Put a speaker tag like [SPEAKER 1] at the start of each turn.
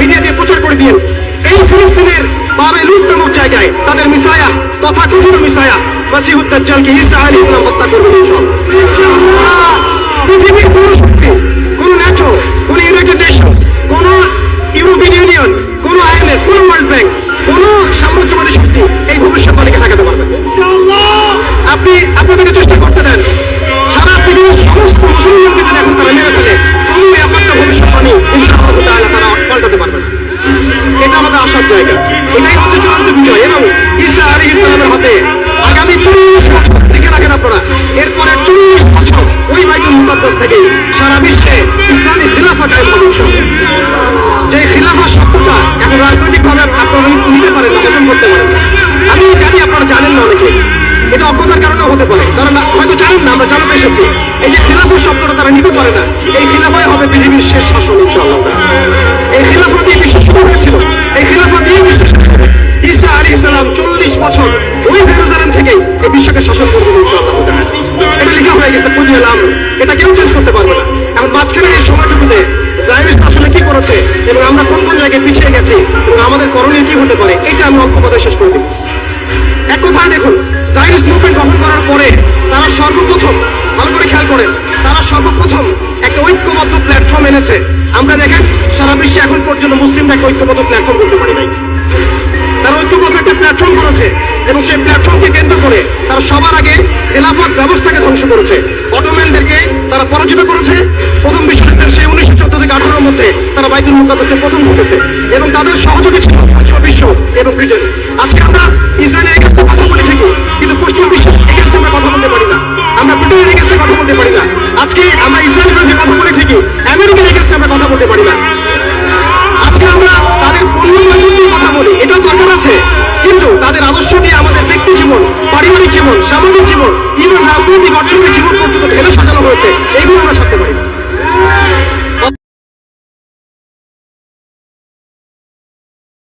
[SPEAKER 1] Media দিয়ে প্রচার করে দিন এই ফিলিস্তিনের বাবে লুট নামক জায়গায় তাদের মিসায়া তথা কথিত মিসায়া মাসিহুদ দাজ্জালকে ঈসা আলাইহিস সালাম হত্যা করবে পৃথিবীর কোন শক্তি, কোন ন্যাটো কোন ইউনাইটেড নেশনস, কোন ইউরোপিয়ান ইউনিয়ন, কোন আইএমএফ, কোন ওয়ার্ল্ড ব্যাংক, কোন সাম্রাজ্যবাদী শক্তি এই ভবিষ্যৎবাণীকে ঠেকাতে পারবে। আপনি আপনাদেরকে চেষ্টা করতে এটাই হচ্ছে চূড়ান্ত বিজয় এবং ঈসা আলী ইসলামের হাতে আগামী চল্লিশ বছর লিখে রাখেন আপনারা এরপরে চল্লিশ বছর ওই বাইতুল মুকাদ্দাস থেকে সারা বিশ্বে ইসলামী খিলাফা কায়েম হবে যে খিলাফা শব্দটা এখন রাজনৈতিক ভাবে আপনারা নিতে পারেন না করতে পারেন আমি জানি আপনারা জানেন না অনেকে এটা অজ্ঞতার কারণে হতে পারে তারা হয়তো জানেন না আমরা জানাতে এসেছি এই যে খিলাফা শব্দটা তারা নিতে পারে না। এই খিলাফাই হবে পৃথিবীর শেষ শাসন, ইনশাআল্লাহ। এই আমরা এক কথায় দেখুন জাইরিস মুভমেন্ট গঠন করার পরে তারা সর্বপ্রথম, ভালো করে খেয়াল করেন, তারা সর্বপ্রথম একটা ঐক্যবদ্ধ প্ল্যাটফর্ম এনেছে। আমরা দেখেন, সারা বিশ্বে এখন পর্যন্ত মুসলিমরা একটা ঐক্যবদ্ধ প্ল্যাটফর্ম করতে পারি নাই। এবং সেই প্ল্যাটফর্মকে কেন্দ্র করে তারা সবার আগে খেলাফত ব্যবস্থাকে ধ্বংস করেছে। অটোম্যানদেরকে তারা পরাজিত করেছে। প্রথম বিশ্বযুদ্ধের সেই উনিশশো চোদ্দ থেকে আঠারোর মধ্যে তারা বাইতুল মুকাদ্দাসে প্রথম ঢুকেছে এবং তাদের সহযোগী ছিল পশ্চিম বিশ্ব এবং ব্রিটেন। আজকে আমরা ইসরায়েলের এগেস্টে কথা বলি ঠিকই কিন্তু পশ্চিম বিশ্বের এগেস্টে আমরা কথা বলতে পারি না। আমরা ব্রিটেনের এগেস্টে কথা বলতে পারি না। আজকে আমরা রাজনৈতিক অর্থনৈতিক জীবন পর্যন্ত ঢেলে সাজানো হয়েছে? এইগুলো আমরা ছাড়তে পারি